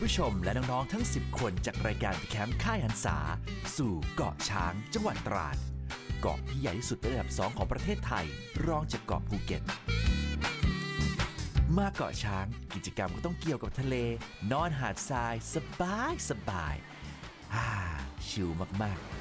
คุณผู้ชมและน้อง ๆ ทั้ง 10 คนจากรายการแคมป์ค่ายหันษา สู่เกาะช้างจังหวัดตราด เกาะที่ใหญ่ที่สุดเป็นอันดับ 2 ของประเทศไทย รองจากเกาะภูเก็ต มาเกาะช้างกิจกรรมก็ต้องเกี่ยวกับทะเล นอนหาดทรายสบายสบายอ่าชิลมากๆ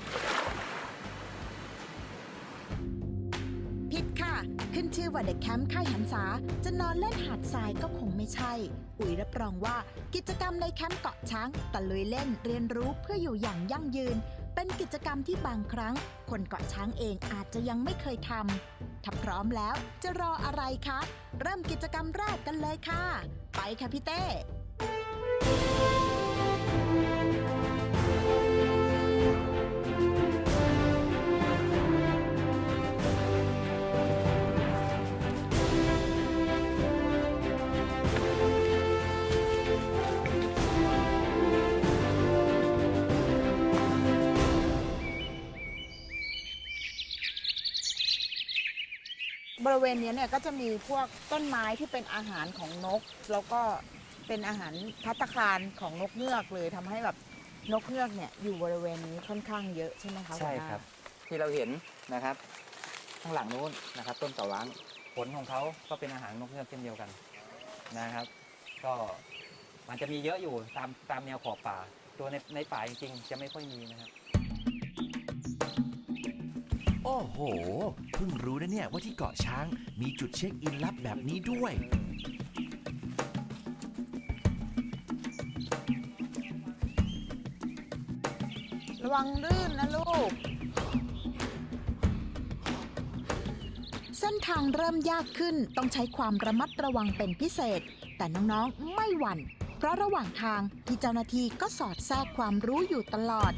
ว่าเด็กแคมป์ค่ายหันษาจะนอนเล่นหาดทรายก็คงไม่ใช่ อุ๋ยรับรองว่ากิจกรรมในแคมป์เกาะช้างตะลุยเล่นเรียนรู้เพื่ออยู่อย่างยั่งยืน เป็นกิจกรรมที่บางครั้ง คนเกาะช้างเองอาจจะยังไม่เคยทำถ้าพร้อมแล้วจะรออะไรคะ เริ่มกิจกรรมแรกกันเลยค่ะ ไปค่ะพี่เต้ ริเวณเนี้ยเนี่ยก็จะมีพวกต้นไม้ที่เป็นอาหารของนก แล้วก็เป็นอาหารพัตตาคารของนกเงือกเลยทำให้แบบนกเงือกเนี่ยอยู่บริเวณนี้ค่อนข้างเยอะใช่ไหมคะใช่หัวหน้าครับ ที่เราเห็นนะครับ ข้างหลังนู้นนะครับ ต้นเสาล้างผลของเขาก็เป็นอาหารนกเงือกเช่นเดียวกันนะครับ ก็มันจะมีเยอะอยู่ตามตามแนวขอบป่า ตัวในในป่าจริงๆจะไม่ค่อยมีนะครับ โอ้โห เพิ่งรู้นะเนี่ยว่าที่เกาะช้างมีจุดเช็คอินลับแบบนี้ด้วย ระวังลื่นนะลูก เส้นทางเริ่มยากขึ้นต้องใช้ความระมัดระวังเป็นพิเศษ แต่น้องๆไม่หวั่น เพราะระหว่างทางที่เจ้าหน้าที่ก็สอดแทรกความรู้อยู่ตลอด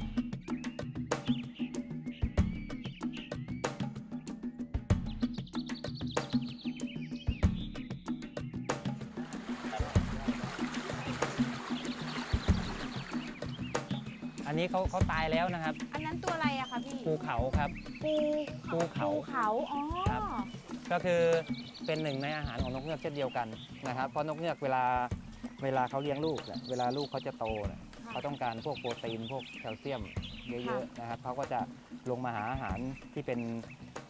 อันนี้เขาเขาตายแล้วนะครับ อันนั้นตัวอะไรอะคะพี่ภูเขาครับ ปูปูเขาปูเขาอ๋อครับ ก็คือเป็นหนึ่งในอาหารของนกเงือกเช่นเดียวกันนะครับ เพราะนกเงือกเวลาเวลาเขาเลี้ยงลูกเนี่ยเวลาลูกเขาจะโตเนี่ยเขาต้องการพวกโปรตีนพวกแคลเซียมเยอะๆนะครับเขาก็จะลงมาหาอาหารที่เป็น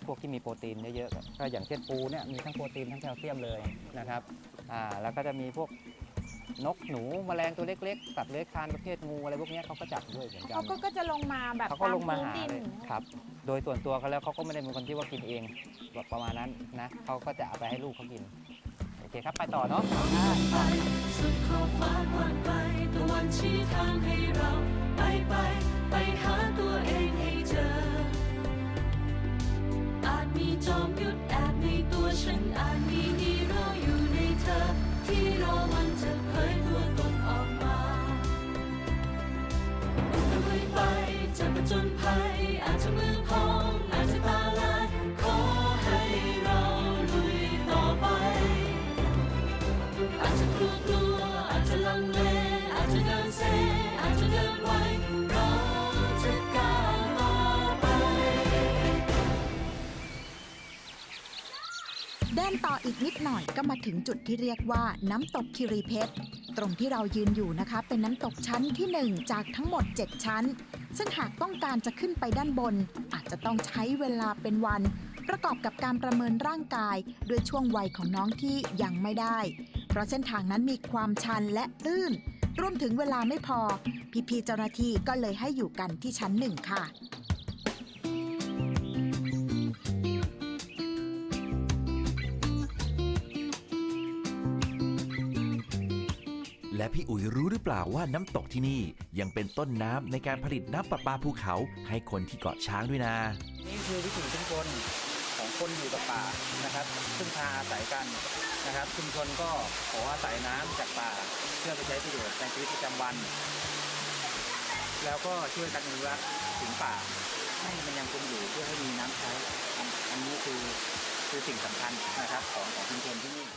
พวกที่มีโปรตีนเยอะๆก็อย่างเช่นปูเนี่ยมีทั้งโปรตีนทั้งแคลเซียมเลยนะครับอ่าแล้วก็จะมีพวก นกหนูแมลงตัวเล็กๆสัตว์เลื้อยคลานประเภทงูอะไรพวกเนี้ยเขาก็จับด้วยเหมือนกันเขาก็ก็จะลงมาแบบเขาก็ลงมาตหาพื้นเลดิยนครับ โดยส่วนตัวเขาแล้วเขาก็ไม่ได้เป็นคนที่ว่ากินเองแบบประมาณนั้นนะเขาก็จะเอาไปให้ลูกเขากินโอเคครับไปต่อเนาะไปสุดขอบฟ้ากว้างไปตะวันชี้ทางให้เรา ไปไปไปหาตัวเองให้เจอ อาจมีจอมยุทธแอบในตัวฉันอาจมีฮีโร่อยู่ในเธอ ก็มาถึงจุดที่เรียกว่าน้ำตกคิริเพชร ตรงที่เรายืนอยู่นะคะ เป็นน้ำตกชั้นที่ 1 จากทั้งหมด 7 ชั้น ซึ่งหากต้องการจะขึ้นไปด้านบน อาจจะต้องใช้เวลาเป็นวัน ประกอบกับการประเมินร่างกายด้วยช่วงวัยของน้องที่ยังไม่ได้ เพราะเส้นทางนั้นมีความชันและลื่น รวมถึงเวลาไม่พอ พี่ๆเจ้าหน้าที่ก็เลยให้อยู่กันที่ชั้นหนึ่งค่ะ และพี่อุ๋ยรู้หรือเปล่าว่าน้ำตกที่นี่ยังเป็นต้นน้ำในการผลิตน้ำประปาภูเขาให้คนที่เกาะช้างด้วยนะ นี่คือวิถีชุมชนของคนอยู่กับป่านะครับ ซึ่งพาอาศัยกันนะครับ ชุมชนก็ขออาศัยน้ำจากป่า เพื่อไปใช้ประโยชน์ในชีวิตประจำวัน แล้วก็ช่วยกันอนุรักษ์ถึงป่า ให้มันยังคงอยู่เพื่อให้มีน้ำใช้ อันอันนี้คือคือสิ่งสำคัญนะครับของของชุมชนที่นี่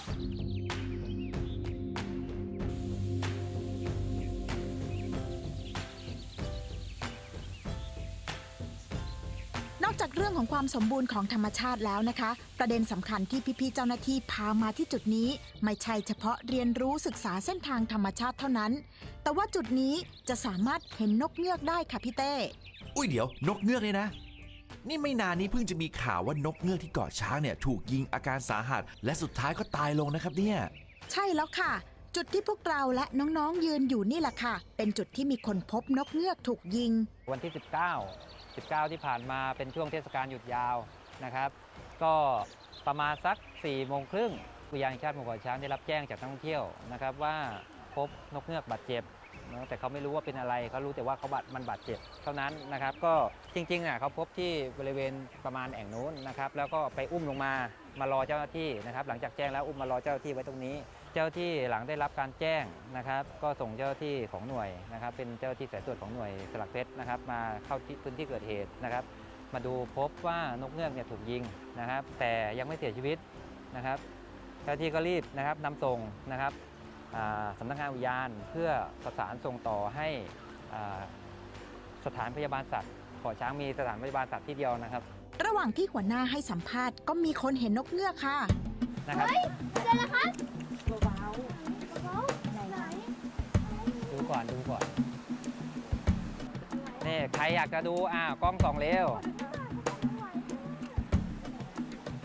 รื่องของความสมบูรณ์ของธรรมชาติแล้วนะคะ ประเด็นสำคัญที่พี่ๆเจ้าหน้าที่พามาที่จุดนี้ ไม่ใช่เฉพาะเรียนรู้ศึกษาเส้นทางธรรมชาติเท่านั้น แต่ว่าจุดนี้จะสามารถเห็นนกเงือกได้ค่ะพี่เต้ อุ้ยเดี๋ยวนกเงือกเนี่ยนะ นี่ไม่นานนี้เพิ่งจะมีข่าวว่านกเงือกที่เกาะช้างเนี่ยถูกยิงอาการสาหัส และสุดท้ายก็ตายลงนะครับเนี่ย ใช่แล้วค่ะจุดที่พวกเราและน้องๆยืนอยู่นี่แหละค่ะ เป็นจุดที่มีคนพบนกเงือกถูกยิง วันที่ 19 19 ที่ผ่านมาเป็นช่วงเทศกาลหยุดยาวนะครับ ก็ประมาณสัก4โมงครึ่งอุทยานชาติหมู่เกาะช้างได้รับแจ้งจากนักท่องเที่ยวนะครับว่าพบนกเงือกบาดเจ็บนะแต่เขาไม่รู้ว่าเป็นอะไรเขารู้แต่ว่าเขาบาดมันบาดเจ็บเท่านั้นนะครับก็จริงๆน่ะเขาพบที่บริเวณประมาณแอ่งนู้นนะครับแล้วก็ไปอุ้มลงมามารอเจ้าหน้าที่นะครับหลังจากแจ้งแล้วอุ้มมารอเจ้าหน้าที่ไว้ตรงนี้ เจ้าหน้าที่หลังได้รับการแจ้งนะครับ ก็ส่งเจ้าหน้าที่ของหน่วยนะครับ เป็นเจ้าหน้าที่สายตรวจของหน่วยสลักเพชรนะครับ มาเข้าที่พื้นที่เกิดเหตุนะครับ มาดูพบว่านกเงือกเนี่ยถูกยิงนะครับ แต่ยังไม่เสียชีวิตนะครับ เจ้าหน้าที่ก็รีบนะครับนำส่งนะครับอ่าสำนักงานอุทยานเพื่อประสานส่งต่อให้อ่าสถานพยาบาลสัตว์ขอช้างมีสถานพยาบาลสัตว์ที่เดียวนะครับ ระหว่างที่หัวหน้าให้สัมภาษณ์ก็มีคนเห็นนกเงือกค่ะนะครับเบาดูก่อนดูก่อนนี่ใครอยากจะดูอ่ากล้องส่องเร็วๆ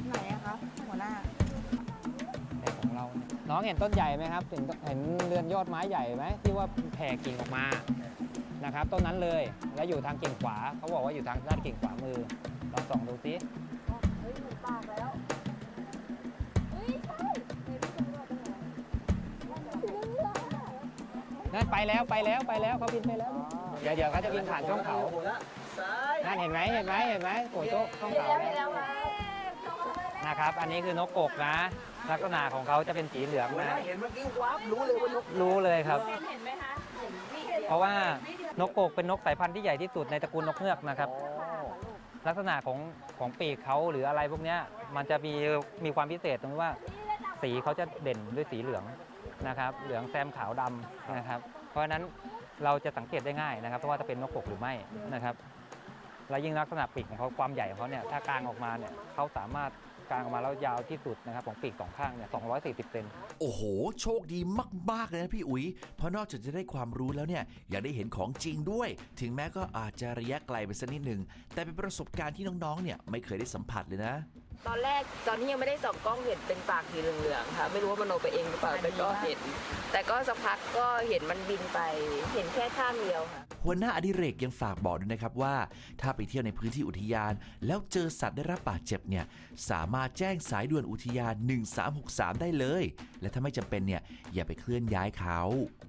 ไหนอะคะหัวหน้าแต่ของเราเนี่ยน้องเห็นต้นใหญ่ไหมครับเห็นเห็นเรือนยอดไม้ใหญ่ไหมที่ว่าแผ่กิ่งออกมานะครับต้นนั้นเลยและอยู่ทางกิ่งขวาเขาบอกว่าอยู่ทางด้านกิ่งขวามือลองส่องดูซินั่ นไปแล้วไปแล้วไปแล้วเขาบินไปแล้ว เดี๋ยวเดี๋ยวเขาจะบินผ่านช่องเขานั่นเห็นไหมเห็นไหมเห็นไหมโผล่ช่องเขาแล้วนะครับ อันนี้คือนกกกนะ ลักษณะของเขาจะเป็นสีเหลืองนะเห็นเมื่อกี้วับรู้เลยว่านกรู้เลยครับเพราะว่านกโกกเป็นนกสายพันธุ์ที่ใหญ่ที่สุดในตระกูลนกเงือกนะครับลักษณะของของปีกเขาหรืออะไรพวกเนี้ยมันจะมีมีความพิเศษตรงที่ว่า สีเขาจะเด่นด้วยสีเหลือง นะครับ เหลืองแซมขาวดำนะครับ เพราะฉะนั้นเราจะสังเกตได้ง่ายนะครับว่าจะเป็นนกกกหรือไม่นะครับ และยิ่งลักษณะปีกของเขาความใหญ่ของเขาเนี่ยถ้ากางออกมาเนี่ยเขาสามารถกางออกมาแล้วยาวที่สุดนะครับของปีกสองข้างเนี่ย240 เซน โอ้โห โชคดีมาก ๆ เลยนะพี่อุ๋ย เพราะนอกจากจะได้ความรู้แล้วเนี่ย ยังได้เห็นของจริงด้วย ถึงแม้ก็อาจจะระยะไกลไปสักนิดหนึ่ง แต่เป็นประสบการณ์ที่น้อง ๆ เนี่ยไม่เคยได้สัมผัสเลยนะ ตอนแรกตอนที่ยังไม่ได้ส่องกล้องเห็นเป็นปากสีเหลืองๆค่ะ ไม่รู้ว่ามโนไปเองหรือเปล่าแต่ก็เห็น แต่ก็สักพักก็เห็นมันบินไป เห็นแค่ข้างเดียวค่ะหัวหน้าอดิเรกยังฝากบอกด้วยนะครับว่า ถ้าไปเที่ยวในพื้นที่อุทยาน แล้วเจอสัตว์ได้รับบาดเจ็บเนี่ยสามารถแจ้งสายด่วนอุทยาน 1363 ได้เลย และถ้าไม่จำเป็นเนี่ยอย่าไปเคลื่อนย้ายเขา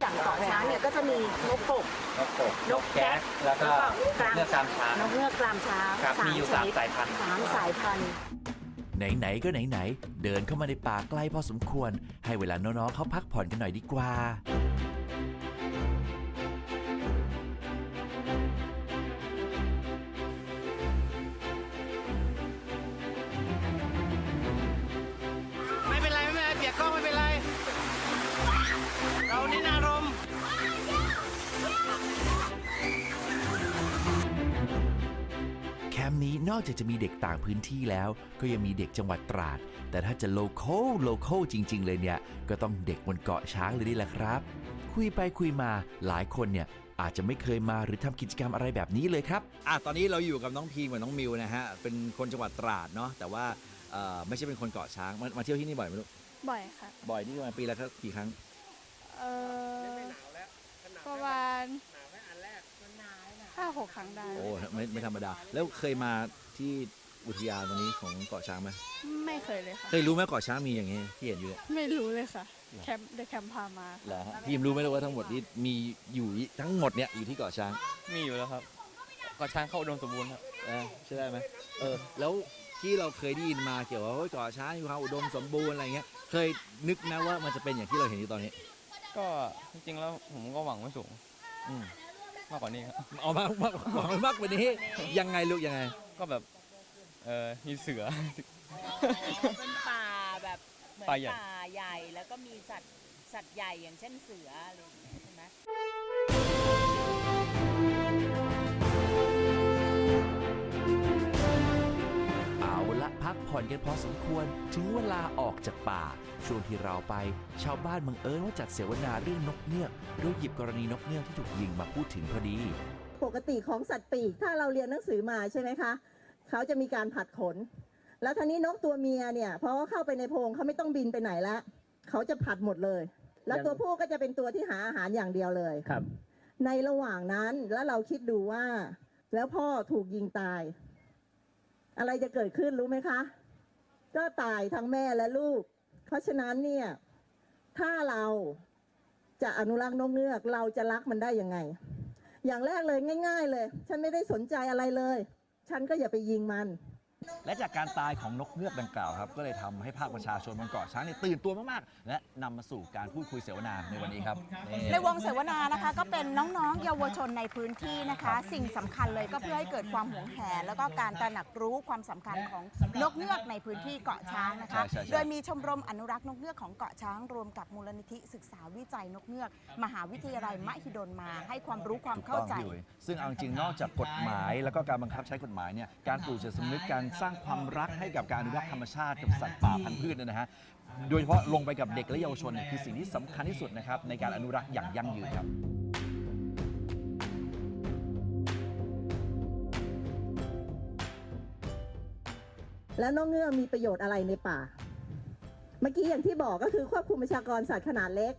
อย่างเกาะช้างเนี่ยก็จะมีนกกบนกกกนกแก๊กแล้วก็กลางเลือกตามช้างนกเงือกกลามช้างครับมีอยู่สามชนิดสายพันธุ์สามสายพันธุ์ ไหนๆก็ไหนๆเดินเข้ามาในป่าใกล้พอสมควร ให้เวลาน้องๆเขาพักผ่อนกันหน่อยดีกว่า นี้นอกจากจะมีเด็กต่างพื้นที่แล้ว ก็ยังมีเด็กจังหวัดตราด แต่ถ้าจะโลโ a ลโล c a l จริง ๆ เลยเนี่ย ก็ต้องเด็กบนเกาะช้างเลยนี่แหละครับ คุยไปคุยมาหลายคนเนี่ยอาจจะไม่เคยมาหรือทำกิจกรรมอะไรแบบนี้เลยครับอะตอนนี้เราอยู่กับน้องพีมกับน้องมิวนะฮะ เป็นคนจังหวัดตราดเนาะ แต่ว่าเอ่อไม่ใช่เป็นคนเกาะช้างมามาเที่ยวที่นี่บ่อยไหมลูก บ่อยค่ะ บ่อยนี่ประมาณปีละกี่ครั้ง เออประมาณ ห้าหกครั้งได้โอ้ไม่ไม่ธรรมดา แล้วเคยมาที่อุทยานตรงนี้ของเกาะช้างไหมไม่เคยเลยค่ะ เคยรู้ไหมเกาะช้างมีอย่างงี้ที่เห็นอยู่เนี่ยไม่รู้เลยค่ะ แคมป์เดอะแคมป์พามาเหรอฮะพีมรู้ไหมลูกว่าทั้งหมดนี้มีอยู่ทั้งหมดเนี่ยอยู่ที่เกาะช้างมีอยู่แล้วครับก็ช้างเข้าอุดมสมบูรณ์ครับเออใช่ได้ไหมเออแล้วที่เราเคยได้ยินมาเกี่ยวกับว่าเฮ้ยเกาะช้างอยู่ความอุดมสมบูรณ์อะไรเงี้ยเคยนึกนะว่ามันจะเป็นอย่างที่เราเห็นอยู่ตอนนี้ ก็จริงๆแล้วผมก็หวังไว้สูงอืม มากกว่านี้ครับเอามากมากหวังไว้มากกว่านี้ยังไงลูกยังไง ก็แบบเออมีเสือ เป็นป่าแบบเหมือนป่าใหญ่ ป่าใหญ่แล้วก็มีสัตว์สัตว์ใหญ่อย่างเช่นเสืออะไรอย่างเงี้ยใช่ไหม อนกันพอสมควร ถึงเวลาออกจากป่า ช่วงที่เราไป ชาวบ้านบังเอิญว่าจัดเสวนาเรื่องนกเงือกโดยหยิบกรณีนกเงือกที่ถูกยิงมาพูดถึงพอดี ปกติของสัตว์ปีกถ้าเราเรียนหนังสือมาใช่ไหมคะเขาจะมีการผัดขน แล้วทีนี้นกตัวเมียเนี่ยพอเขาเข้าไปในโพรงเขาไม่ต้องบินไปไหนแล้วเขาจะผัดหมดเลย แล้วตัวผู้ก็จะเป็นตัวที่หาอาหารอย่างเดียวเลยครับ ในระหว่างนั้นแล้วเราคิดดูว่า แล้วพ่อถูกยิงตาย อะไรจะเกิดขึ้นรู้ไหมคะ ก็ตายทั้งแม่และลูก เพราะฉะนั้นเนี่ย ถ้าเราจะอนุรักษ์นกเงือกเราจะรักมันได้ยังไง อย่างแรกเลยง่าย ๆ เลย ฉันไม่ได้สนใจอะไรเลย ฉันก็อย่าไปยิงมัน และจากการตายของนกเงือกดังกล่าวครับก็เลยทำให้ภาคประชาชนบนเกาะช้างเนี่ยตื่นตัวมากๆ และนำมาสู่การพูดคุยเสวนาในวันนี้ครับนี่ ในวงเสวนานะคะก็เป็นน้องๆ เยาวชนในพื้นที่นะคะ สิ่งสำคัญเลยก็เพื่อให้เกิดความหวงแหน แล้วก็การตระหนักรู้ความสำคัญของนกเงือกในพื้นที่เกาะช้างนะคะ ใช่ใช่ใช่ โดยมีชมรมอนุรักษ์นกเงือกของเกาะช้าง รวมกับมูลนิธิศึกษาวิจัยนกเงือก มหาวิทยาลัยมหิดลมาให้ความรู้ความถูกเข้าต้องใจ พี่อุ๋ยซึ่งเอาจริงๆนอกจากกฎหมาย แล้วก็การบังคับใช้กฎหมายเนี่ยการปลูกจิตสำนึกการสร้างความรักให้กับการอนุรักษ์ธรรมชาติกับสัตว์ป่าพันธุ์พืชเนยนะฮะโดยเฉพาะลงไปกับเด็กและเยาวชนเนี่ยคือสิ่งที่สำคัญที่สุดนะครับในการอนุรักษ์อย่างยั่งยืนครับ แล้วนกเงือกมีประโยชน์อะไรในป่า เมื่อกี้อย่างที่บอกก็คือควบคุมประชากรสัตว์ขนาดเล็ก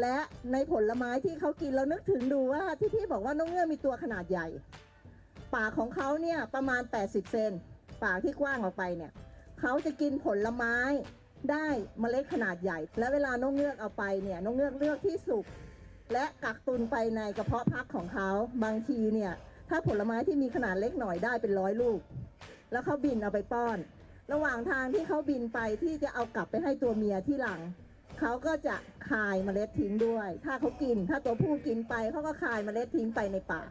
และในผลไม้ที่เขากินเรานึกถึงดูว่าที่พี่บอกว่านกเงือกมีตัวขนาดใหญ่ ป่ากของเขาเนี่ยประมาณ 80 เซน ปากที่กว้างออกไปเนี่ยเขาจะกินผลไม้ได้เมล็ดขนาดใหญ่ และเวลานกเงือกเอาไปเนี่ยนกเงือกเลือกที่สุกและกักตุนไปในกระเพาะพักของเขาบางทีเนี่ยถ้าผลไม้ที่มีขนาดเล็กหน่อยได้เป็นร้อยลูก แล้วเขาบินเอาไปป้อน ระหว่างทางที่เขาบินไปที่จะเอากลับไปให้ตัวเมียที่หลังเขาก็จะคายเมล็ดทิ้งด้วย ถ้าเขากิน ถ้าตัวผู้กินไปเขาก็คายเมล็ดทิ้งไปในป่า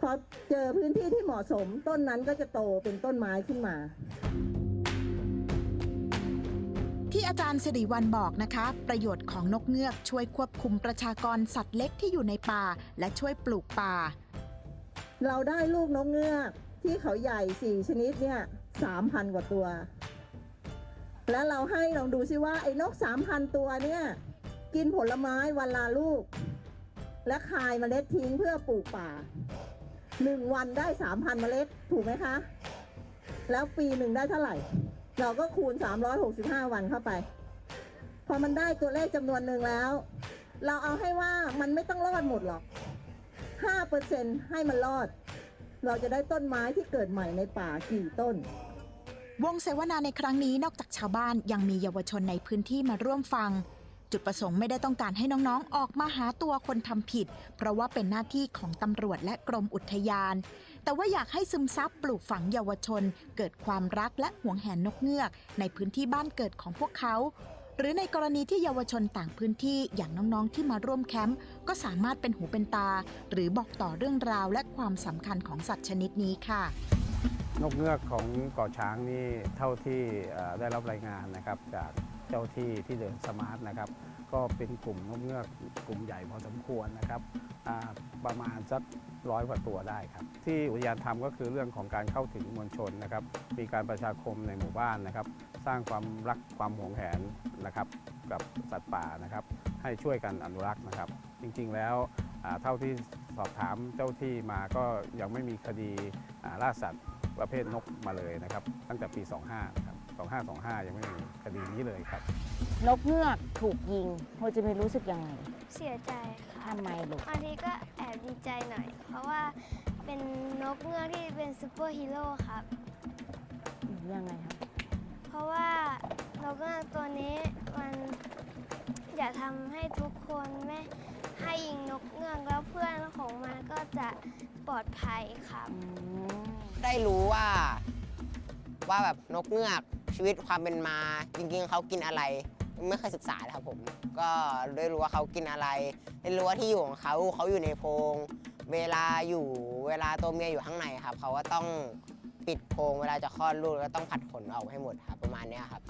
พอเจอพื้นที่ที่เหมาะสม ต้นนั้นก็จะโตเป็นต้นไม้ขึ้นมา ที่อาจารย์สิริวัลบอกนะคะ ประโยชน์ของนกเงือกช่วยควบคุมประชากรสัตว์เล็กที่อยู่ในป่า และช่วยปลูกป่า เราได้ลูกนกเงือกที่เขาใหญ่สี่ชนิดเนี่ยสามพันกว่าตัว แล้วเราให้ลองดูซิว่า ไอ้นกสามพันตัวเนี่ย กินผลไม้วันละลูก และคายเมล็ดทิ้งเพื่อปลูกป่า หนึ่งวันได้สามพันเมล็ดถูกไหมคะ แล้วปีหนึ่งได้เท่าไหร่ เราก็คูณ365วันเข้าไป พอมันได้ตัวเลขจำนวนหนึ่งแล้ว เราเอาให้ว่ามันไม่ต้องรอดหมดหรอก5%ให้มันรอด เราจะได้ต้นไม้ที่เกิดใหม่ในป่ากี่ต้นวงเสวนาในครั้งนี้นอกจากชาวบ้านยังมีเยาวชนในพื้นที่มาร่วมฟัง จุดประสงค์ไม่ได้ต้องการให้น้องๆ ออกมาหาตัวคนทำผิด เพราะว่าเป็นหน้าที่ของตำรวจและกรมอุทยาน แต่ว่าอยากให้ซึมซับปลูกฝังเยาวชน เกิดความรักและห่วงแหนนกเงือก ในพื้นที่บ้านเกิดของพวกเขา หรือในกรณีที่เยาวชนต่างพื้นที่อย่างน้องๆ ที่มาร่วมแคมป์ก็สามารถเป็นหูเป็นตา หรือบอกต่อเรื่องราวและความสำคัญของสัตว์ชนิดนี้ค่ะนกเงือกของเกาะช้างนี่เท่าที่ได้รับรายงานนะครับจาก เจ้าที่ที่เดินสมาร์ทนะครับ ก็เป็นกลุ่มนกเงือกกลุ่มใหญ่พอสมควรนะครับประมาณสักร้อยกว่าตัวได้ครับ ที่อุทยานทำก็คือเรื่องของการเข้าถึงมวลชนนะครับ มีการประชาคมในหมู่บ้านนะครับ สร้างความรักความหวงแหนนะครับ กับสัตว์ป่านะครับ ให้ช่วยกันอนุรักษ์นะครับ จริงๆแล้วเท่าที่สอบถามเจ้าที่มาก็ยังไม่มีคดีล่าสัตว์ประเภทนกมาเลยนะครับ ตั้งแต่ปี 25นะครับ 2525 ยังไม่มีคดีนี้เลยครับ นกเงือกถูกยิงโฮจิมินรู้สึกยังไงเสียใจค่ะทำไมลูกบางทีก็แอบดีใจหน่อย เพราะว่าเป็นนกเงือกที่เป็นซูเปอร์ฮีโร่ครับ ยังไงครับ เพราะว่านกเงือกตัวนี้มันอยากทำให้ทุกคนไม่ให้ยิงนกเงือกแล้วเพื่อนของมันก็จะปลอดภัยครับ ได้รู้ว่า ว่าแบบนกเงือก ชีวิตความเป็นมา จริงๆเขากินอะไร ไม่เคยศึกษาครับผม ก็ได้รู้ว่าเขากินอะไรได้รู้ว่าที่อยู่ของเขาเขาอยู่ในโพรงเวลาอยู่เวลาตัวเมียอยู่ข้างในครับเขาก็ต้องปิดโพรงเวลาจะคลอดลูกก็ต้องผัดขนออกให้หมดครับประมาณเนี้ยครับ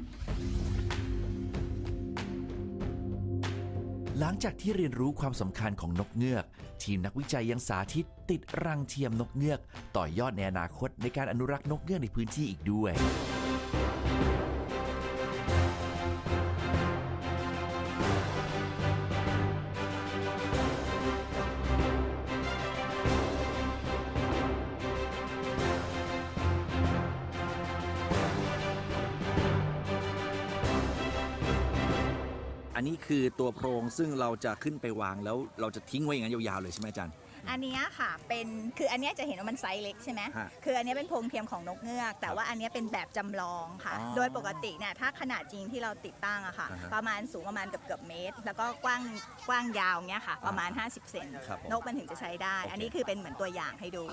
หลังจากที่เรียนรู้ความสำคัญของนกเงือก ทีมนักวิจัยยังสาธิตติดรังเทียมนกเงือก ต่อยอดในอนาคตในการอนุรักษ์นกเงือกในพื้นที่อีกด้วย คือตัวโพรงซึ่งเราจะขึ้นไปวางแล้วเราจะทิ้งไว้อย่างนั้นยาวๆเลยใช่ไหมอาจารย์ อันเนี้ยค่ะเป็นคืออันเนี้ยจะเห็นว่ามันไซส์เล็กใช่ไหมฮะคืออันเนี้ยเป็นโพรงเทียมของนกเงือก แต่ว่าอันเนี้ยเป็นแบบจำลองค่ะ อ๋อโดยปกติเนี่ยถ้าขนาดจริงที่เราติดตั้งอะค่ะ อ่าฮะประมาณสูงประมาณเกือบเกือบเมตร แล้วก็กว้างกว้างยาวเนี้ยค่ะ ประมาณ 50 เซนครับผมนกมันถึงจะใช้ได้โอเคอันนี้คือเป็นเหมือนตัวอย่างให้ดู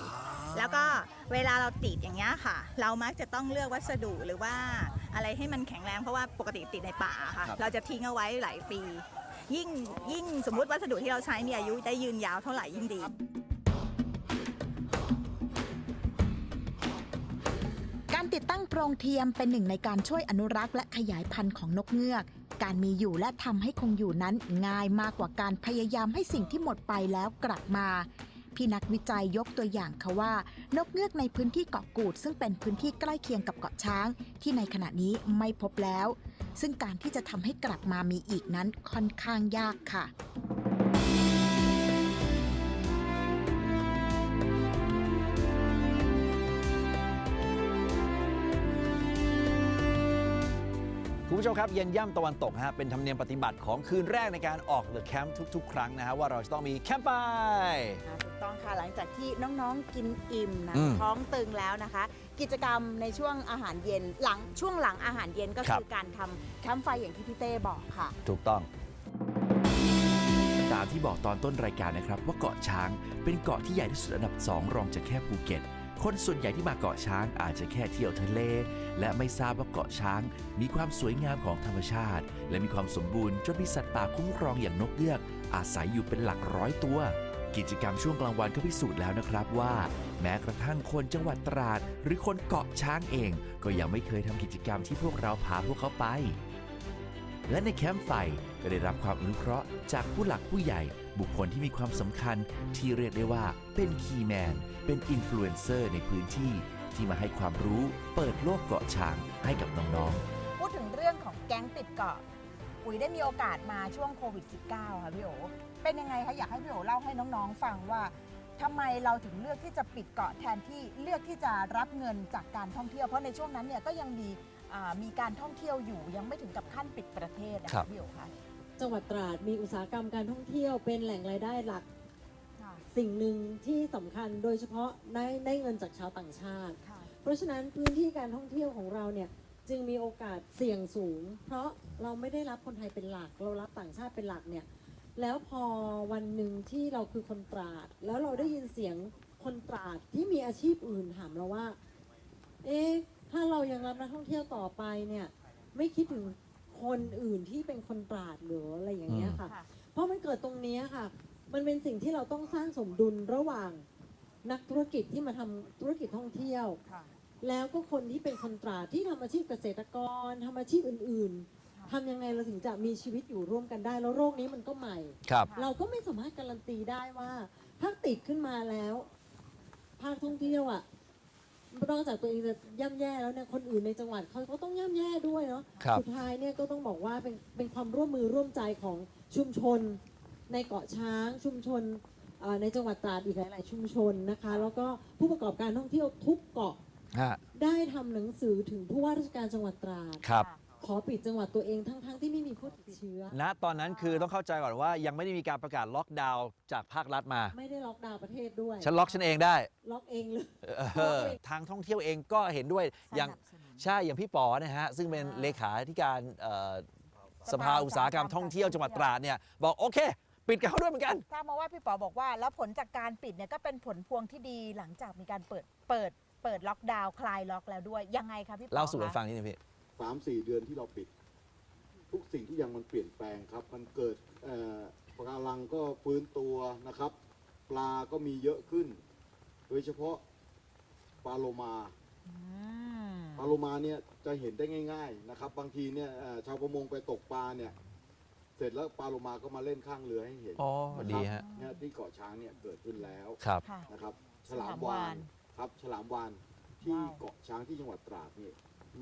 แล้วก็เวลาเราติดอย่างเงี้ยค่ะ เรามักจะต้องเลือกวัสดุหรือว่าอะไรให้มันแข็งแรงเพราะว่าปกติติดในป่าค่ะ ครับ เราจะทิ้งเอาไว้หลายปี ยิ่งยิ่งสมมุติวัสดุที่เราใช้มีอายุได้ยืนยาวเท่าไหร่ยิ่งดีการติดตั้งโพรงเทียมเป็นหนึ่งในการช่วยอนุรักษ์และขยายพันธุ์ของนกเงือก การมีอยู่และทำให้คงอยู่นั้นง่ายมากกว่าการพยายามให้สิ่งที่หมดไปแล้วกลับมา พี่นักวิจัยยกตัวอย่างค่ะว่า นกเงือกในพื้นที่เกาะกูด ซึ่งเป็นพื้นที่ใกล้เคียงกับเกาะช้าง ที่ในขณะนี้ไม่พบแล้ว ซึ่งการที่จะทำให้กลับมามีอีกนั้นค่อนข้างยากค่ะคุณผู้ชมครับเย็นย่ำตะวันตกฮะเป็นธรรมเนียมปฏิบัติของคืนแรกในการออกเดอะแคมป์ทุก ๆ ครั้งนะฮะว่าเราจะต้องมีแคมป์ไฟอ่าถูกต้องค่ะหลังจากที่น้องๆกินอิ่มนะอืมท้องตึงแล้วนะคะ กิจกรรมในช่วงอาหารเย็นหลังช่วงหลังอาหารเย็นก็ครับคือการทำแคมป์ไฟอย่างที่พี่เต้บอกค่ะ ถูกต้อง ตามที่บอกตอนต้นรายการนะครับ ว่าเกาะช้างเป็นเกาะที่ใหญ่ที่สุดอันดับ 2 รองจากแค่ภูเก็ต คนส่วนใหญ่ที่มาเกาะช้างอาจจะแค่เที่ยวทะเล และไม่ทราบว่าเกาะช้าง มีความสวยงามของธรรมชาติ และมีความสมบูรณ์จนมีสัตว์ป่าคุ้มครองอย่างนกเงือก อาศัยอยู่เป็นหลักร้อยตัว กิจกรรมช่วงกลางวันก็พิสูจน์แล้วนะครับว่า แม้กระทั่งคนจังหวัดตราด หรือคนเกาะช้างเอง ก็ยังไม่เคยทำกิจกรรมที่พวกเราพาพวกเขาไป และในแคมป์ไฟก็ได้รับความอนุเคราะห์จากผู้หลักผู้ใหญ่ บุคคลที่มีความสำคัญ ที่เรียกได้ว่าเป็นคีย์แมน เป็นอินฟลูเอนเซอร์ในพื้นที่ ที่มาให้ความรู้เปิดโลกเกาะช้างให้กับน้องๆ พูดถึงเรื่องของแก๊งติดเกาะ อุ๋ยได้มีโอกาสมาช่วงโควิด -19 ค่ะพี่โอ เป็นยังไงคะอยากให้พี่โอเล่าให้น้องๆฟังว่าทำไมเราถึงเลือกที่จะปิดเกาะแทนที่เลือกที่จะรับเงินจากการท่องเที่ยว เพราะในช่วงนั้นเนี่ยก็ยังมีอ่ามีการท่องเที่ยวอยู่ยังไม่ถึงกับขั้นปิดประเทศนะครัคะบ พี่โอคะจังหวัดตราดมีอุตสาหกรรมการท่องเที่ยวเป็นแหล่งรายได้หลัก ค่ะสิ่งหนึ่งที่สำคัญโดยเฉพาะได้ได้เงินจากชาวต่างชาติ ค่ะ เพราะฉะนั้นพื้นที่การท่องเที่ยวของเราเนี่ยจึงมีโอกาสเสี่ยงสูง เพราะเราไม่ได้รับคนไทยเป็นหลัก เรารับต่างชาติเป็นหลักเนี่ย แล้วพอวันหนึ่งที่เราคือคนตราด แล้วเราได้ยินเสียงคนตราดที่มีอาชีพอื่นถามเราว่า เอ๊ะถ้าเรายังรับนักท่องเที่ยวต่อไปเนี่ย ไม่คิดถึงคนอื่นที่เป็นคนตราดหรืออะไรอย่างเงี้ยค่ะค่ะเพราะมันเกิดตรงเนี้ยค่ะ มันเป็นสิ่งที่เราต้องสร้างสมดุลระหว่างนักธุรกิจที่มาทำธุรกิจท่องเที่ยวค่ะแล้วก็คนที่เป็นคนตราดที่ทำอาชีพเกษตรกรทำอาชีพอื่น ๆ ทำยังไงเราถึงจะมีชีวิตอยู่ร่วมกันได้ แล้วโรคนี้มันก็ใหม่ ครับ เราก็ไม่สามารถการันตีได้ว่า ถ้าติดขึ้นมาแล้ว ภาคท่องเที่ยวอะนอกจากตัวเองจะย่ำแย่แล้วเนี่ยคนอื่นในจังหวัดเขาก็ต้องย่ำแย่ด้วยเนาะครับสุดท้ายเนี่ยก็ต้องบอกว่าเป็นเป็นความร่วมมือร่วมใจของชุมชน ในเกาะช้างชุมชนเอ่อในจังหวัดตราดอีกหลาย ๆ ชุมชนนะคะ แล้วก็ผู้ประกอบการท่องเที่ยวทุกเกาะฮะได้ทำหนังสือถึงผู้ว่าราชการจังหวัดตราด ครับ ขอปิดจังหวัดตัวเองทั้งๆที่ไม่มีผู้ติดเชื้อ ณตอนนั้นคือต้องเข้าใจก่อนว่ายังไม่ได้มีการประกาศล็อกดาวน์จากภาครัฐมา ไม่ได้ล็อกดาวน์ประเทศด้วยฉันล็อกฉันเองได้ล็อกเองเลย เออทางท่องเที่ยวเองก็เห็นด้วยอย่างใช่อย่างพี่ป๋อนะฮะซึ่งเป็นเลขาธิการเอ่อสภาอุตสาหกรรมท่องเที่ยวจังหวัดตราดเนี่ยบอกโอเค ปิดกับเขาด้วยเหมือนกัน ทราบมาว่าพี่ป๋อบอกว่า แล้วผลจากการปิดเนี่ยก็เป็นผลพวงที่ดีหลังจากมีการเปิดเปิดเปิดล็อกดาวน์คลายล็อกแล้วด้วยยังไงคะพี่ป๋อเล่าสู่กันคะ ฟังนิดนึงพี่ สามสี่เดือนที่เราปิด ทุกสิ่งทุกอย่างมันเปลี่ยนแปลงครับ มันเกิดเอ่อปะการังก็ฟื้นตัวนะครับ ปลาก็มีเยอะขึ้น โดยเฉพาะปลาโลมาปลาโลมาเนี่ยจะเห็นได้ง่าย ๆนะครับ บางทีเนี่ยเอ่อชาวประมงไปตกปลาเนี่ย เสร็จแล้วปลาโลมาก็มาเล่นข้างเรือให้เห็นอ๋อนะครับดีฮะเนี่ยที่เกาะช้างเนี่ยเกิดขึ้นแล้วครับนะครับฉฉลาลามมวาวานนครับ ฉลามวานที่เกาะช้างที่จังหวัดตราดนี่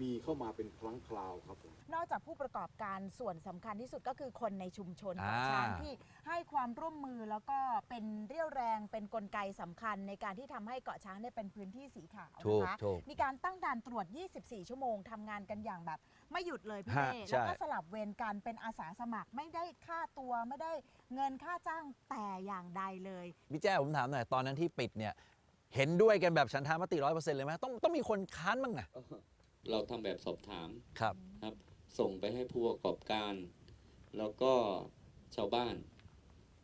มีเข้ามาเป็นครั้งคราวครับผม นอกจากผู้ประกอบการส่วนสำคัญที่สุดก็คือคนในชุมชนอ่าเกาะช้างที่ให้ความร่วมมือแล้วก็เป็นเรี่ยวแรงเป็นกลไกสำคัญในการที่ทำให้เกาะช้างเนี่ยเป็นพื้นที่สีขาวถูกนะคะถูก มีการตั้งด่านตรวจ 24 ชั่วโมงทำงานกันอย่างแบบ ไม่หยุดเลยพี่ฮะเต้ใช่ แล้วก็สลับเวรกันเป็นอาสาสมัครไม่ได้ค่าตัวไม่ได้เงินค่าจ้างแต่อย่างใดเลย พี่แจ้ผมถามหน่อยตอนนั้นที่ปิดเนี่ย เห็นด้วยกันแบบฉันทามติร้อยเปอร์เซ็นต์เลยไหมต้องต้องมีคนค้านบ้างนะ เราทำแบบสอบถาม ครับครับส่งไปให้ผู้ประกอบการ แล้วก็ชาวบ้าน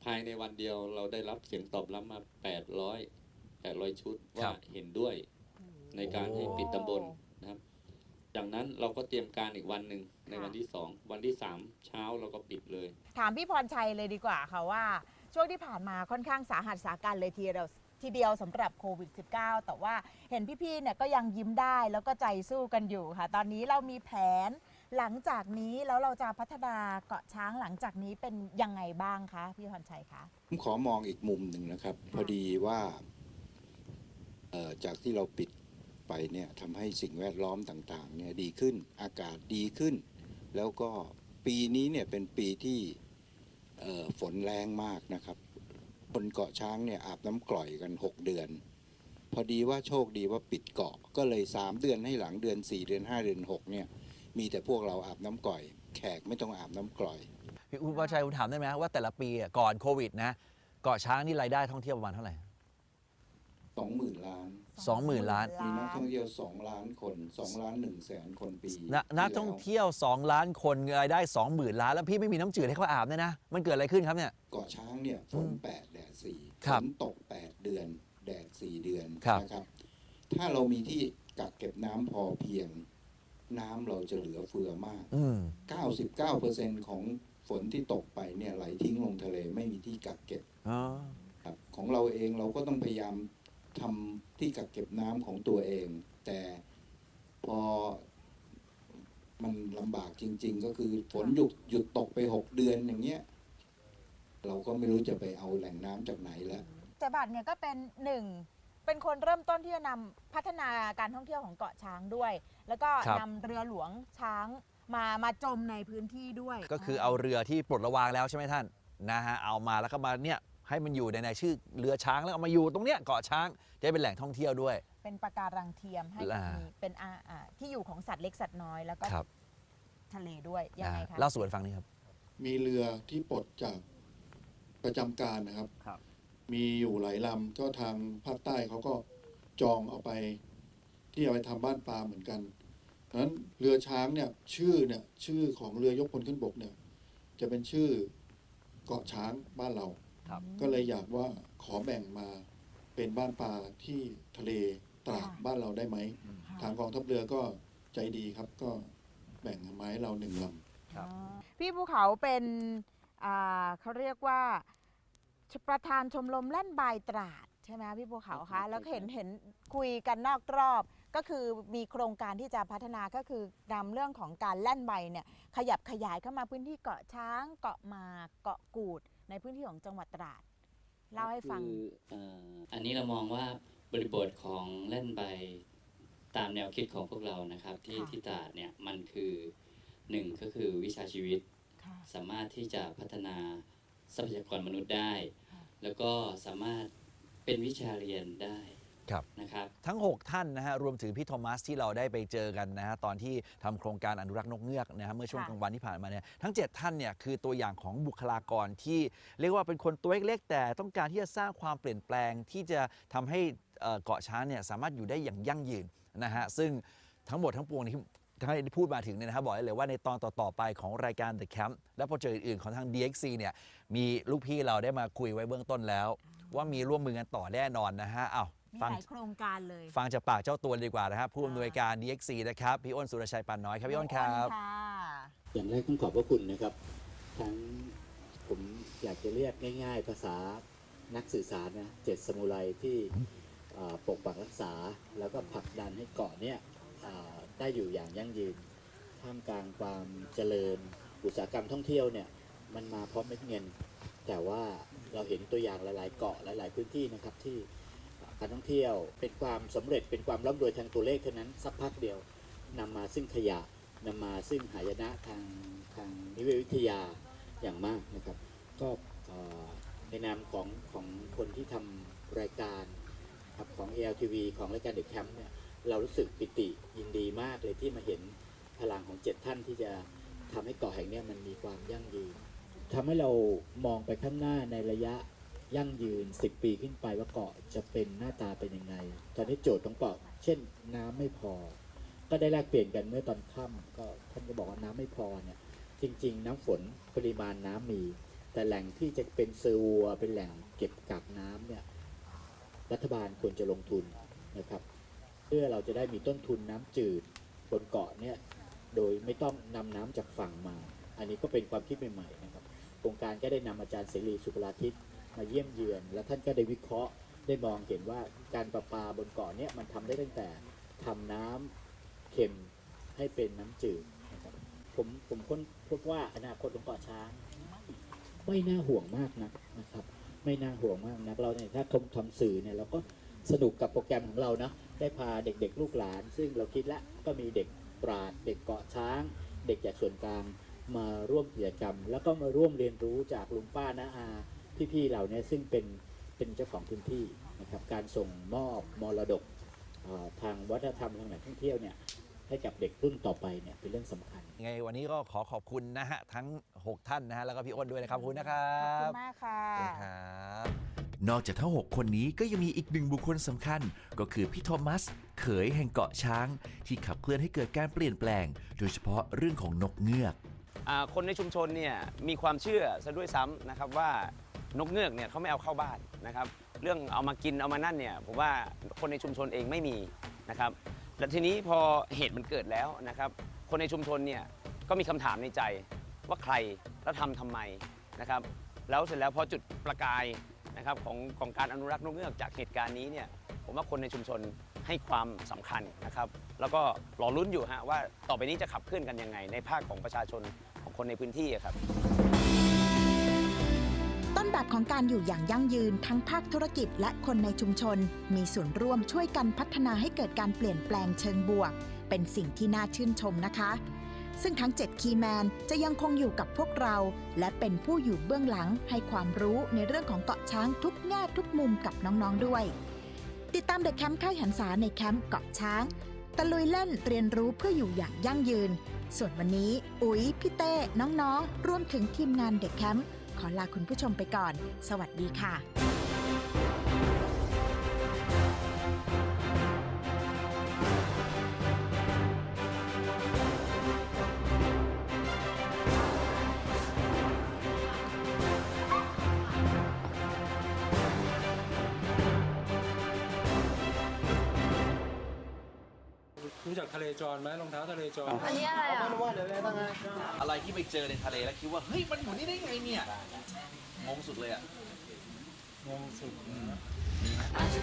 ภายในวันเดียวเราได้รับเสียงตอบรับมา 800 800 ชุดครัว่าบ เห็นด้วยในการให้ปิดตำบลนะครับจากนั้นเราก็เตรียมการอีกวันหนึ่งในวันที่2วันที่3เช้าเราก็ปิดเลย ถามพี่พรชัยเลยดีกว่าค่ะว่า ช่วงที่ผ่านมาค่อนข้างสาหัสสาการเลยทีเดียว ทีเดียวสำหรับโควิด -19 แต่ว่าเห็นพี่ๆเนี่ยก็ยังยิ้มได้แล้วก็ใจสู้กันอยู่ค่ะ ตอนนี้เรามีแผนหลังจากนี้แล้วเราจะพัฒนาเกาะช้างหลังจากนี้เป็นยังไงบ้างคะพี่พรชัยคะผมขอมองอีกมุมหนึ่งนะครับ พอดีว่าเอ่อจากที่เราปิดไปเนี่ยทำให้สิ่งแวดล้อมต่างๆเนี่ยดีขึ้นอากาศดีขึ้น แล้วก็ปีนี้เนี่ยเป็นปีที่เอ่อฝนแรงมากนะครับ บนเกาะช้างเนี่ยอาบน้ำกร่อยกัน 6 เดือน พอดีว่าโชคดีว่าปิดเกาะก็เลย 3 เดือนให้หลังเดือน 4 เดือน 5 เดือน 6 เนี่ย มีแต่พวกเราอาบน้ำกร่อย แขกไม่ต้องอาบน้ำกร่อยพี่คุณพรชัยผมถามได้ไหมว่าแต่ละปีอะก่อนโควิดนะเกาะช้างนี่รายได้ท่องเที่ยวประมาณเท่าไหร่20,000ล้านสองหมื่นล้าน มีนักท่องเที่ยว 2 ล้านคน 2 ล้าน1แสนคนปีนนักท่องเที่ยว 2 ล้านคนรายได้ 20,000 ล้าน แล้วพี่ไม่มีน้ำจืดให้เขาอาบเนี่ยนะ มันเกิดอะไรขึ้นครับเนี่ย เกาะช้างเนี่ยฝน8แดด4ครัฝบนตก 8 เดือน แดด 4 เดือนครับ นะครับ ถ้าเรามีที่กักเก็บน้ำพอเพียง น้ำเราจะเหลือเฟือมาก อืม 99%ของฝนที่ตกไปเนี่ยไหลทิ้งลงทะเลไม่มีที่กักเก็บ อ๋อ ครับของเราเองเราก็ต้องพยายาม ทำที่กักเก็บน้ำของตัวเอง แต่พอมันลำบากจริง ๆ ก็คือฝนหยุดหยุดตกไปหกเดือนอย่างเงี้ยเราก็ไม่รู้จะไปเอาแหล่งน้ำจากไหนแล้วเจบัตรเนี่ยก็เป็นหนึ่งเป็นคนเริ่มต้นที่จะนำพัฒนาการท่องเที่ยวของเกาะช้างด้วย แล้วก็ครับนำเรือหลวงช้างมามาจมในพื้นที่ด้วย ก็คือเอาเรือที่ปลดระวางแล้วใช่ไหมท่านนะฮะเอามาแล้วก็มาเนี่ย ให้มันอยู่ในในชื่อเรือช้างแล้วเอามาอยู่ตรงเนี้ยเกาะช้างจะได้เป็นแหล่งท่องเที่ยวด้วย เป็นปะการังเทียมให้อ่ามีเป็นอาอ่าที่อยู่ของสัตว์เล็กสัตว์น้อยแล้วก็ครับทะเลด้วยยังไงอ่าคะเล่าสู่กันฟังนี่ครับ มีเรือที่ปลดจากประจำการนะครับ มีอยู่หลายลำก็ทางภาคใต้เขาก็จองเอาไป ที่เอาไปทำบ้านปลาเหมือนกันเพราะฉะนั้นเรือช้างเนี่ยชื่อเนี่ยชื่อของเรือยกพลขึ้นบกเนี่ย จะเป็นชื่อเกาะช้างบ้านเรา ก็เลยอยากว่าขอแบ่งมาเป็นบ้านปลาที่ทะเลตราดบ้านเราได้ไหม ทางกองทัพเรือก็ใจดีครับก็แบ่งไมาให้เราหนึ่งลำพี่ภูเขาเป็นอ่าเขาเรียกว่าประธานชมรมเล่นใบายตราดใช่ไหมคะพี่ภูเขาคะ แล้วก็เห็นเห็นคุยกันนอกรอบ ก็คือมีโครงการที่จะพัฒนาก็คือนำเรื่องของการแล่นใบเนี่ยขยับขยายเข้ามาพื้นที่เกาะช้าง เกาะหมากเกาะกูด ในพื้นที่ของจังหวัดตราดเล่าให้ฟังคือเอ่ออันนี้เรามองว่าบริบทของเล่นใบตามแนวคิดของพวกเรานะครับ ที่ค่ะที่ตราดเนี่ยมันคือหนึ่งก็คือวิชาชีวิต สามารถที่จะพัฒนาทรัพยากรมนุษย์ได้ แล้วก็สามารถเป็นวิชาเรียนได้ ครับ นะครับ ทั้ง 6 ท่านนะฮะรวมถึงพี่โทมัสที่เราได้ไปเจอกันนะฮะตอนที่ทำโครงการอนุรักษ์นกเงือกนะฮะเมื่อช่วงค่ะ กลางวันที่ผ่านมาเนี่ยทั้ง 7 ท่านเนี่ยคือตัวอย่างของบุคลากรที่เรียกว่าเป็นคนตัวเล็กๆแต่ต้องการที่จะสร้างความเปลี่ยนแปลงที่จะทำให้เอ่อเกาะช้างเนี่ยสามารถอยู่ได้อย่างยั่งยืนนะฮะซึ่งทั้งหมดทั้งปวงที่ที่พูดมาถึงเนี่ยนะครับบอกได้เลยว่าในตอนต่อๆไปของรายการ The Camp และโปรเจกต์อื่นๆของทาง DXC เนี่ยมีลูกพี่เราได้มาคุยไว้เบื้องต้นแล้ว ว่ามีร่วมมือกันต่อแน่นอนนะฮะอ้าว มีฟังหลายโครงการเลยฟังจากปากเจ้าตัวเลยดีกว่านะครับผู้อำนวยการ DXC นะครับพี่อ้นสุรชัยปานน้อยครับพี่อ้นครับอย่างแรกต้องขอบพระคุณนะครับ ทั้งผมอยากจะเรียกง่าย ๆ ภาษานักสื่อสารนะเจ็ดสมุไรที่เอ่อปกปักรักษา แล้วก็ผลักดันให้เกาะเนี่ยเอ่อได้อยู่อย่างยั่งยืน ท่ามกลางความเจริญ อุตสาหกรรมท่องเที่ยวเนี่ย มันมาพร้อมเม็ดเงิน แต่ว่าเราเห็นตัวอย่างหลาย ๆ เกาะหลาย ๆ พื้นที่นะครับที่ การท่องเที่ยว เป็นความสำเร็จเป็นความร่ำรวยทางตัวเลขเท่านั้นสักพักเดียวนำมาซึ่งขยะนำมาซึ่งหายนะทางทางนิเวศวิทยาอย่างมากนะครับ ก็ในนามของของคนที่ทำรายการครับของ ALTV ของรายการเด็กแคมป์เนี่ยเรารู้สึกปิติยินดีมากเลยที่มาเห็นพลังของเจ็ดท่านที่จะทำให้เกาะแห่งนี้มันมีความยั่งยืนทำให้เรามองไปข้างหน้าในระยะ ยั่งยืน 10 ปีขึ้นไปว่าเกาะจะเป็นหน้าตาเป็นยังไง ตอนนี้โจทย์ของเกาะ เช่นน้ำไม่พอ ก็ได้แลกเปลี่ยนกันเมื่อตอนค่ำก็ท่านก็บอกว่าน้ำไม่พอเนี่ยจริง ๆ น้ำฝนปริมาณน้ำมี แต่แหล่งที่จะเป็นเซอร์วัวเป็นแหล่งเก็บกักน้ำเนี่ยรัฐบาลควรจะลงทุนนะครับ เพื่อเราจะได้มีต้นทุนน้ำจืดบนเกาะเนี่ยโดยไม่ต้องนำน้ำจากฝั่งมา อันนี้ก็เป็นความคิดใหม่ๆนะครับโครงการก็ได้นำอาจารย์เสรีสุภราทิต มาเยี่ยมเยือน และท่านก็ได้วิเคราะห์ได้มองเห็นว่าการประปาบนเกาะเนี่ยมันทำได้ตั้งแต่ทำน้ำเค็มให้เป็นน้ำจืดนะครับผมผมค้นพบว่าอนาคตของเกาะช้าง ไม่น่าห่วงมากนะนะครับ ไม่น่าห่วงมากนะเราเนี่ยถ้าทำทำสื่อเนี่ยเราก็สนุกกับโปรแกรมของเรานะได้พาเด็กๆลูกหลาน ซึ่งเราคิดแล้วก็มีเด็กปราดเด็กเกาะช้าง เด็กจากส่วนกลางมาร่วมกิจกรรม แล้วก็มาร่วมเรียนรู้จากลุงป้าน้าอา พี่ๆเหล่านี้ซึ่งเป็นเป็นเจ้าของพื้นที่นะครับการส่งมอบมรดกเอ่อทางวัฒนธรรมทางแหล่งท่องเที่ยวเนี่ยให้กับเด็กรุ่นต่อไปเนี่ยเป็นเรื่องสำคัญยังไงวันนี้ก็ขอขอบคุณนะฮะทั้ง 6 ท่านนะฮะแล้วก็พี่อ้นด้วยนะครับขอบคุณนะครัขอบบคุณมากค่ะขอบคุณครับนอกจากทั้ง 6 คนนี้ก็ยังมีอีกหนึ่งบุคคลสำคัญ ก็คือพี่โทมัส เขยแห่งเกาะช้าง ที่ขับเคลื่อนให้เกิดการเปลี่ยนแปลง โดยเฉพาะเรื่องของนกเงือกอ่าคนในชุมชนเนี่ยมีความเชื่อซะด้วยซ้ำนะครับว่า นกเงือกเนี่ยเขาไม่เอาเข้าบ้านนะครับ เรื่องเอามากินเอามานั่นเนี่ยผมว่าคนในชุมชนเองไม่มีนะครับและทีนี้พอเหตุมันเกิดแล้วนะครับ คนในชุมชนเนี่ยก็มีคำถามในใจว่าใครแล้วทำทำไมนะครับ แล้วเสร็จแล้วพอจุดประกายนะครับของของการอนุรักษ์นกเงือกจากเหตุการณ์นี้เนี่ยผมว่าคนในชุมชนให้ความสำคัญนะครับ แล้วก็รอลุ้นอยู่ฮะว่าต่อไปนี้จะขับเคลื่อนกันยังไง ในภาคของประชาชนของคนในพื้นที่ครับ ต้นแบบของการอยู่อย่างยั่งยืนทั้งภาคธุรกิจและคนในชุมชน มีส่วนร่วมช่วยกันพัฒนาให้เกิดการเปลี่ยนแปลงเชิงบวก เป็นสิ่งที่น่าชื่นชมนะคะ ซึ่งทั้ง 7 คีแมนจะยังคงอยู่กับพวกเรา และเป็นผู้อยู่เบื้องหลังให้ความรู้ในเรื่องของเกาะช้างทุกแง่ทุกมุมกับน้องๆด้วย ติดตามเด็กแคมป์ค่ายหันษาในแคมป์เกาะช้างตะลุยเล่นเรียนรู้เพื่ออยู่อย่างยั่งยืน ส่วนวันนี้ อุ๋ยพี่เต้ น้องๆ รวมถึงทีมงานเด็กแคมป์ ขอลาคุณผู้ชมไปก่อน สวัสดีค่ะ จักทะเลจรไหมรองเท้าทะเลจร อันนี้อะไรอะ อะไรที่ไปเจอในทะเลแล้วคิดว่า เฮ้ย มันอยู่นี่ได้ไงเนี่ยงงสุดเลยอะ งงสุดอาจจ